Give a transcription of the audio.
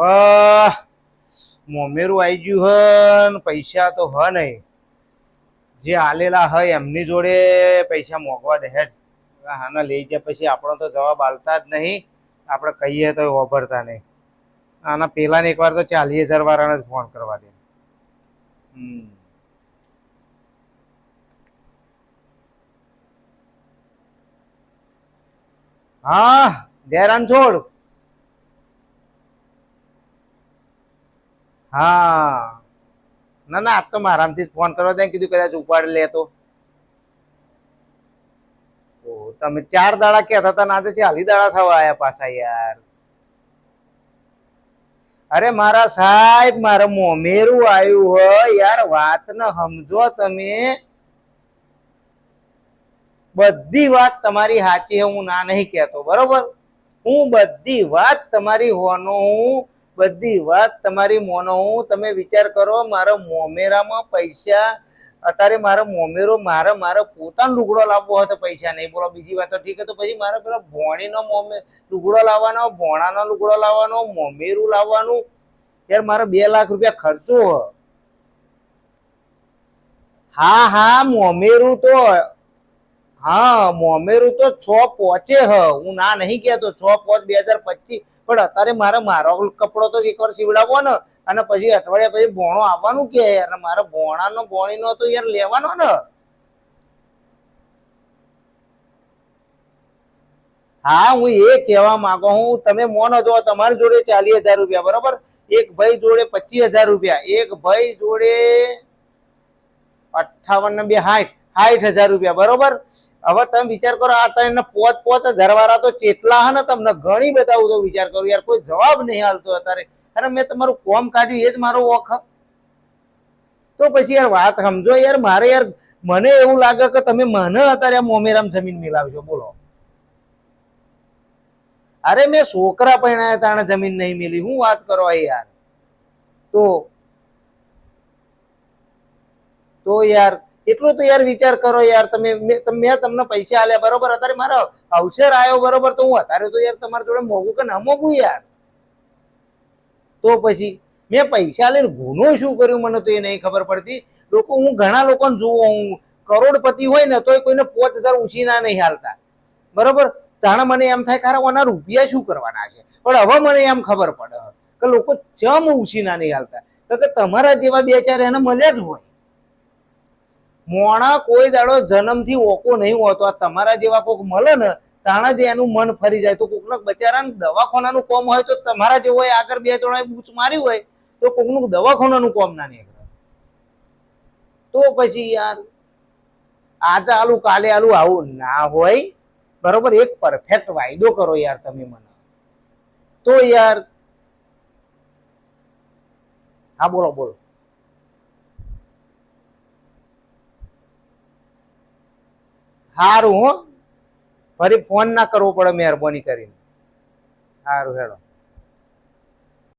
વાહ! મોમેરું આવી ગયું હન, પૈસા તો હ નહીં જે આલેલા હોય એમની જોડે પૈસા મોકવા દે હેડ. હાના લઈ જાય પછી આપણો તો જવાબ આલતા જ નહીં. આપણે કહીએ તો વાપરતા નહીં. આના પેલાને એકવાર તો ચાલીસ હજાર વાળાને જ ફોન કરવા દે. હમ. હા, જયરામ છોડ. હા. ના ના, આજ તો મારામથી ફોન કરવા દે કીધું કદાચ ઉપાડી લે તો. તમે ચાર દાડા કહેતા હતા ના આજે ચાલી દાડા થવા આયા પાછા યાર. અરે મારા સાહેબ, મારે મોમેરું આવ્યું હોય. યાર, વાત ને સમજો તમે. બધી વાત તમારી સાચી છે, હું ના નહીં કહેતો, બરોબર? હું બધી વાત તમારી હોનો હું બધી વાત તમારી મોનો હું, તમે વિચાર કરો, મારા મોમેરામાં પૈસા, અત્યારે મારો મોમેરો, મારે મારે પોતાનો લુગડો લાવવો હતો પૈસા નહીં. બોલો, બીજી વાત તો ઠીક તો પછી મારે પેલા ભોણીનો મોમે, લુગડો લાવવાનો, ભોણાનો લુગડો લાવવાનો, મોમેરું લાવવાનું. યાર, મારે બે લાખ રૂપિયા ખર્ચો હા હા, મોમેરું તો હા મોમેરું તો છ પહોંચે હ. હું ના નહીં કહેતો છ પહોંચ બે હજાર પચીસ. પણ અત્યારે મારે મારો કપડો તો એકવાર સીવડાવવો ને, અને પછી અઠવાડિયા પછી ભોણો આવવાનું કે યાર મારે ભોણાનો ભોણીનો તો યાર લેવાનો ને. હા, હું એ કહેવા માંગુ હું, તમે મોનો જો તમારી જોડે ચાલીસ હજાર રૂપિયા, બરોબર? એક ભાઈ જોડે પચીસ હજાર રૂપિયા. એક ભાઈ જોડે અઠાવન ને બે સાઠ સાઠ હજાર રૂપિયા, બરોબર? હવે તમે વિચાર કરો, આ ત્રણ પોચ પોચ હજાર તો ચેટલા હે ને તમને ઘણી બતાવું તો વિચાર કરો યાર, કોઈ જવાબ નહીં હાલતો અત્યારે. અરે મેં તમારું કોમ કાઢ્યું, એ જ મારો ઓખ. તો પછી યાર વાત સમજો યાર, મારે યાર, મને એવું લાગે કે તમે મને અત્યારે મોમેરામ જમીન મિલાવજો, બોલો. અરે મેં છોકરા પરણાયા તાણે જમીન નહીં મિલી, હું વાત કરો યાર. તો તો યાર એટલું તો યાર વિચાર કરો યાર, તમે મેં તમને પૈસા આલ્યા, બરોબર? અત્યારે મારો અવસર આવ્યો, બરોબર? તો હું અત્યારે તો યાર તમારા જોડે મોગું કે ના મોગું યાર? તો પછી મેં પૈસા લઈને ગુનો શું કર્યું મને તો એ નહીં ખબર પડતી. લોકો, હું ઘણા લોકોને જોઉં હું કરોડપતિ હોય ને તોય કોઈને પાંચ હજાર ઉછીના નહીં હાલતા. બરોબર? તાણે મને એમ થાય ખરા ઓના રૂપિયા શું કરવાના છે? પણ હવે મને એમ ખબર પડે. કે લોકો ચમ ઉછીના નહીં હાલતા. તો કે તમારા જેવા બે ચાર એને મળ્યા જ હોય. મોણા કોઈ દાડો જન્મથી ઓકો નહીં હોતો. આ તમારા જેવા કોક મળે ને, તાણા જ એનું મન ફરી જાય. તો કોકના બચારાને દવાખાનાનું કોમ હોય તો તમારા જેવો આગળ બે ત્રણ બૂચ મારી હોય, તો કોકનું દવાખાનાનું કોમ ના નીકળે. તો પછી યાર, આજે આલુ કાલે આલુ આવું ના હોય. બરોબર, એક પરફેક્ટ વાયદો કરો યાર તમે મને. તો યાર, હા, બોલો બોલો. સારું હું. ફરી ફોન ના કરવો પડે મહેરબાની કરીને. સારું હેડો.